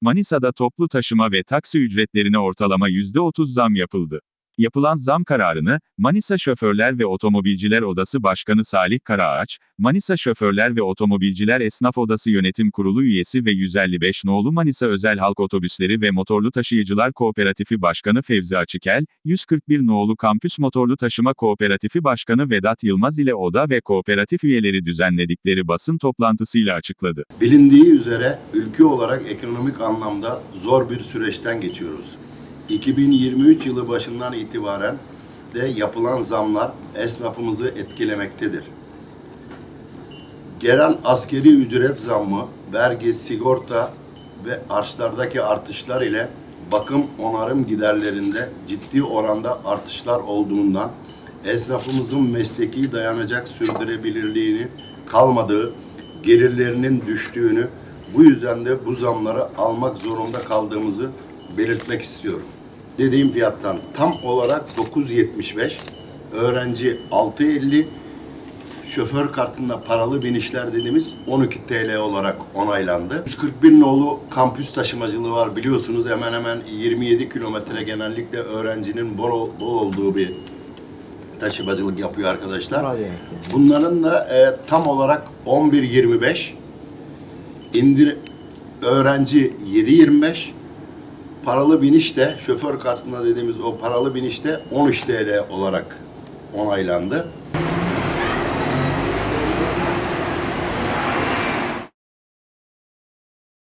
Manisa'da toplu taşıma ve taksi ücretlerine ortalama %30 zam yapıldı. Yapılan zam kararını, Manisa Şoförler ve Otomobilciler Odası Başkanı Salih Karaağaç, Manisa Şoförler ve Otomobilciler Esnaf Odası Yönetim Kurulu üyesi ve 155 nolu Manisa Özel Halk Otobüsleri ve Motorlu Taşıyıcılar Kooperatifi Başkanı Fevzi Açıkel, 141 nolu Kampüs Motorlu Taşıma Kooperatifi Başkanı Vedat Yılmaz ile oda ve kooperatif üyeleri düzenledikleri basın toplantısıyla açıkladı. Bilindiği üzere ülke olarak ekonomik anlamda zor bir süreçten geçiyoruz. 2023 yılı başından itibaren de yapılan zamlar esnafımızı etkilemektedir. Gelen askeri ücret zammı, vergi, sigorta ve arçlardaki artışlar ile bakım onarım giderlerinde ciddi oranda artışlar olduğundan esnafımızın mesleki dayanacak sürdürülebilirliğini kalmadığı, gelirlerinin düştüğünü, bu yüzden de bu zamları almak zorunda kaldığımızı belirtmek istiyorum. Dediğim fiyattan tam olarak 9.75, öğrenci 6.50, şoför kartında paralı binişler dediğimiz 12 TL olarak onaylandı. 141 nolu kampüs taşımacılığı var biliyorsunuz hemen hemen 27 kilometre genellikle öğrencinin bol, bol olduğu bir taşımacılık yapıyor arkadaşlar. Bunların da e, tam olarak 11.25 indir öğrenci 7.25 paralı binişte şoför kartında dediğimiz o paralı binişte 13 TL olarak onaylandı.